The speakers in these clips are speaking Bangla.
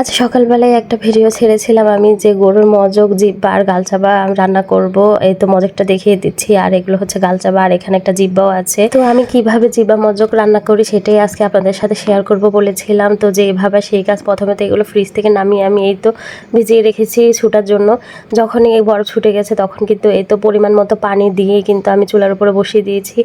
আজ সকালবেলায় একটা ভিডিও ছেড়েছিলাম আমি যে গরুর মজক জিব্বা আর গালচাবা রান্না করব। এই তো মজকটা দেখিয়ে দিচ্ছি। আর এগুলো হচ্ছে গালচাবা, আর এখানে একটা জিব্বাও আছে। তো আমি কীভাবে জিব্বা মজক রান্না করি সেটাই আজকে আপনাদের সাথে শেয়ার করব বলেছিলাম। তো যে এভাবে সেই কাজ প্রথমে তো এগুলো ফ্রিজ থেকে নামিয়ে আমি এই তো ভিজিয়ে রেখেছি ছুটার জন্য। যখনই এই বরফ ছুটে গেছে তখন কিন্তু এই তো পরিমাণ মতো পানি দিয়ে কিন্তু আমি চুলার উপরে বসিয়ে দিয়েছি।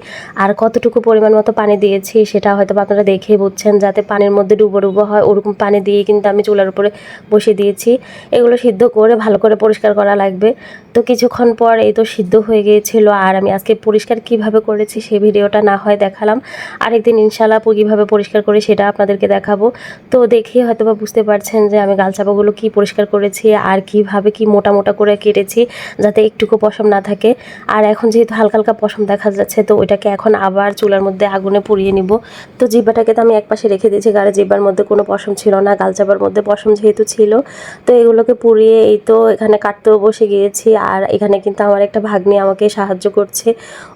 আর কতটুকু পরিমাণ মতো পানি দিয়েছি সেটা হয়তো আপনারা দেখেই বুঝছেন, যাতে পানির মধ্যে ডুবো ডুবো হয়, ওরকম পানি দিয়ে কিন্তু আমি চুলার উপরে বসিয়ে দিয়েছি। এগুলো সিদ্ধ করে ভালো করে পরিষ্কার করা লাগবে। তো কিছুক্ষণ পর এই তো সিদ্ধ হয়ে গিয়েছিল, আর আমি আজকে পরিষ্কার কীভাবে করেছি সেই ভিডিওটা না হয় দেখালাম। আরেকদিন ইনশাল্লাহ কীভাবে পরিষ্কার করি সেটা আপনাদেরকে দেখাবো। তো দেখে হয়তো বা বুঝতে পারছেন যে আমি গালচাপাগুলো কি পরিষ্কার করেছি, আর কীভাবে কি মোটা মোটা করে কেটেছি, যাতে একটুকু পশম না থাকে। আর এখন যেহেতু হালকা হালকা পশম দেখা যাচ্ছে, তো ওইটাকে এখন আবার চুলার মধ্যে আগুনে পুড়িয়ে নিব। তো জিব্বাটাকে তো আমি একপাশে রেখে দিয়েছি গাড়ি জিব্বার মধ্যে কোনো পশম ছিল না, গালচাপার মধ্যে পশম যেহেতু ছিল, তো এগুলোকে পুড়িয়ে এই তো এখানে কাটতেও বসে গিয়েছি। আর এখানে কিন্তু আমার একটা ভাগ্নি আমাকে সাহায্য করছে।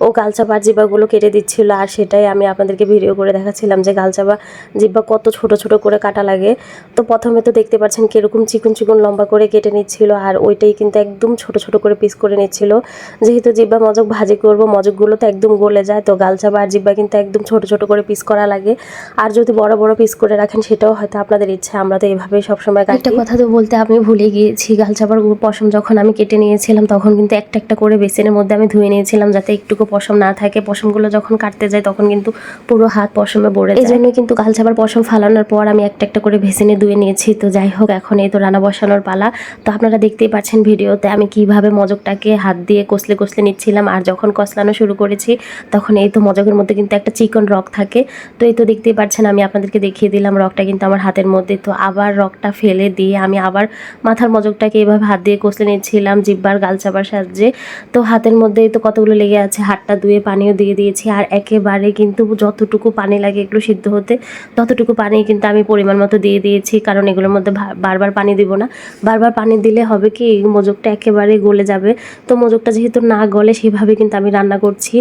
ও গালচাপার জিব্বাগুলো কেটে দিচ্ছিল আর সেটাই আমি আপনাদেরকে ভিডিও করে দেখাচ্ছিলাম যে গালচাপা জিব্বা কত ছোট ছোট করে কাটা লাগে। তো প্রথমে তো দেখতে পাচ্ছেন কীরকম চিকন চিকন লম্বা করে কেটে নিচ্ছিল আর ওইটাই কিন্তু একদম ছোট ছোট করে পিস করে নিচ্ছিল। যেহেতু জিব্বা মজক ভাজি করব মজকগুলো তো একদম গলে যায় তো গালচাপা আর জিব্বা কিন্তু একদম ছোট ছোট করে পিস করা লাগে। আর যদি বড় বড় পিস করে রাখেন সেটাও হয়তো আপনাদের ইচ্ছা আমরা তো এভাবেই সবসময় একটা কথা তো বলতে আমি ভুলে গিয়েছি গালচাপার পশম যখন আমি কেটে নিয়েছিলাম তখন কিন্তু একটা একটা করে বেসিনের মধ্যে আমি ধুয়ে নিয়েছিলাম যাতে একটুকু পশম না থাকে। পশমগুলো যখন কাটতে যায় তখন কিন্তু পুরো হাত পশমে ভরে এই জন্য কিন্তু গালচাপার পশম ফালানোর পর আমি একটা একটা করে ভেসিনে ধুয়ে নিয়েছি। তো যাই হোক, এখন এই তো রান্না বসানোর পালা। তো আপনারা দেখতেই পাচ্ছেন ভিডিওতে আমি কীভাবে মজকটাকে হাত দিয়ে কষলে কষলে নিচ্ছিলাম। আর যখন কষলানো শুরু করেছি, তখন এই তো মজকের মধ্যে কিন্তু একটা চিকন রক থাকে। তো এই তো দেখতেই পাচ্ছেন, আমি আপনাদেরকে দেখিয়ে দিলাম রকটা কিন্তু আমার হাতের মধ্যে। তো আবার রকটা ফেলে দিয়ে আমি আবার মাথার মজকটাকে এইভাবে হাত দিয়ে কষলে নিচ্ছিলাম। জিব্বার গালচাবার সাহায্যে তো হাতের মধ্যেই তো কতগুলো লেগে আছে, হাতটা ধুয়ে পানিও দিয়ে দিয়েছি। আর একেবারে কিন্তু যতটুকু পানি লাগে এগুলো সিদ্ধ হতে, ততটুকু পানি কিন্তু আমি পরিমাণ মতো দিয়ে দিয়েছি। কারণ এগুলোর মধ্যে বারবার পানি দিব না। বারবার পানি দিলে হবে কি, মজকটা একেবারে গলে যাবে। তো মজকটা যেহেতু না গলে, সেভাবে কিন্তু আমি রান্না করছি।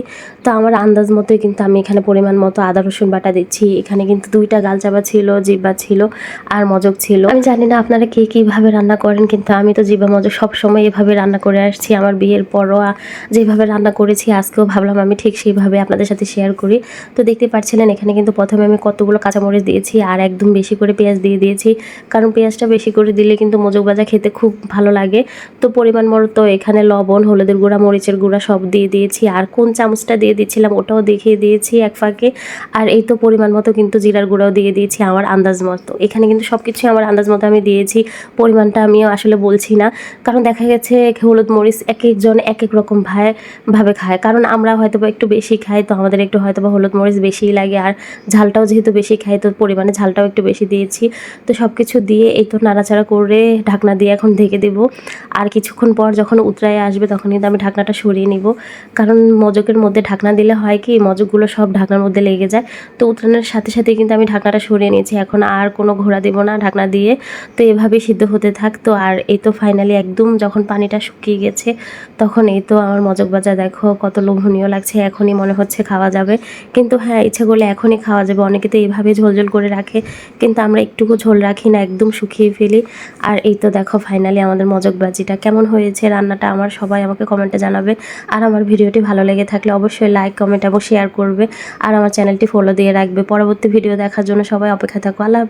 তো আমার আন্দাজ মতোই কিন্তু আমি এখানে পরিমাণ মতো আদা, রসুন বাটা দিচ্ছি। এখানে কিন্তু দুইটা গালচাবা ছিল জিব্বা ছিল আর মজক ছিল। আমি জানি না আপনারা কে কীভাবে রান্না করেন, কিন্তু আমি তো জিব্বা মজক সবসময় এভাবে রান্না করে আসছি আমার বিয়ের পরও যেভাবে রান্না করেছি, আজকেও ভাবলাম আমি ঠিক সেইভাবে আপনাদের সাথে শেয়ার করি। তো দেখতে পাচ্ছিলেন, এখানে কিন্তু প্রথমে আমি কতগুলো কাঁচামরিচ দিয়েছি আর একদম বেশি করে পেঁয়াজ দিয়ে দিয়েছি। কারণ পেঁয়াজটা বেশি করে দিলে কিন্তু মজক ভাজা খেতে খুব ভালো লাগে। তো পরিমাণ মতো এখানে লবণ, হলুদের গুঁড়া, মরিচের গুঁড়া সব দিয়ে দিয়েছি। আর কোন চামচটা দিয়ে দিচ্ছিলাম ওটাও দেখিয়ে দিয়েছি এক ফাঁকে। আর এই তো পরিমাণ মতো কিন্তু জিরার গুঁড়াও দিয়ে দিয়েছি আমার আন্দাজ মতো। এখানে কিন্তু সব কিছুই আমার আন্দাজ মতো আমি দিয়েছি। পরিমাণটা আমিও আসলে বলছি না। কারণ দেখা গেছে, হলুদ মরিচ এক একজন এক এক রকম ভাই, ভাবে খায়। কারণ আমরা হয়তো বা একটু বেশি খাই, তো আমাদের একটু হয়তো বা হলুদ মরিচ বেশিই লাগে। আর ঝালটাও যেহেতু বেশি খাই, তো পরিমাণে ঝালটাও একটু বেশি দিয়েছি। তো সব কিছু দিয়ে এই তো নাড়াচাড়া করে ঢাকনা দিয়ে এখন ঢেকে দেবো। আর কিছুক্ষণ পর যখন উতরায় আসবে, তখন কিন্তু আমি ঢাকনাটা সরিয়ে নিব। কারণ মজকের মধ্যে ঢাকনা দিলে হয় কি, মজকগুলো সব ঢাকনার মধ্যে লেগে যায়। তো উতরানোর সাথে সাথে কিন্তু আমি ঢাকনাটা সরিয়ে নিয়েছি। এখন আর কোনো ঘোরা দেবো না ঢাকনা দিয়ে। তো এভাবেই সিদ্ধ হতে থাকতো আর এই তো ফাইনালি একদম যখন পানিটা শুকিয়ে গেছে। তখন এই তো আমার মজক বাজা, দেখো কত লোভনীয় লাগছে, এখনই মনে হচ্ছে খাওয়া যাবে। কিন্তু হ্যাঁ ইচ্ছে করলে এখনই খাওয়া যাবে। অনেকে তো এইভাবে ঝোলঝোল করে রাখে, কিন্তু আমরা একটুকু ঝোল রাখি না, একদম শুকিয়ে ফেলি। আর এই তো দেখো ফাইনালি আমাদের মজক বাজিটা কেমন হয়েছে, রান্নাটা আমার সবাই আমাকে কমেন্টে জানাবে। আর আমার ভিডিওটি ভালো লেগে থাকলে অবশ্যই লাইক কমেন্ট এবং শেয়ার করবে। আর আমার চ্যানেলটি ফলো দিয়ে রাখবে। পরবর্তী ভিডিও দেখার জন্য সবাই অপেক্ষা থাকো। আল্লাহ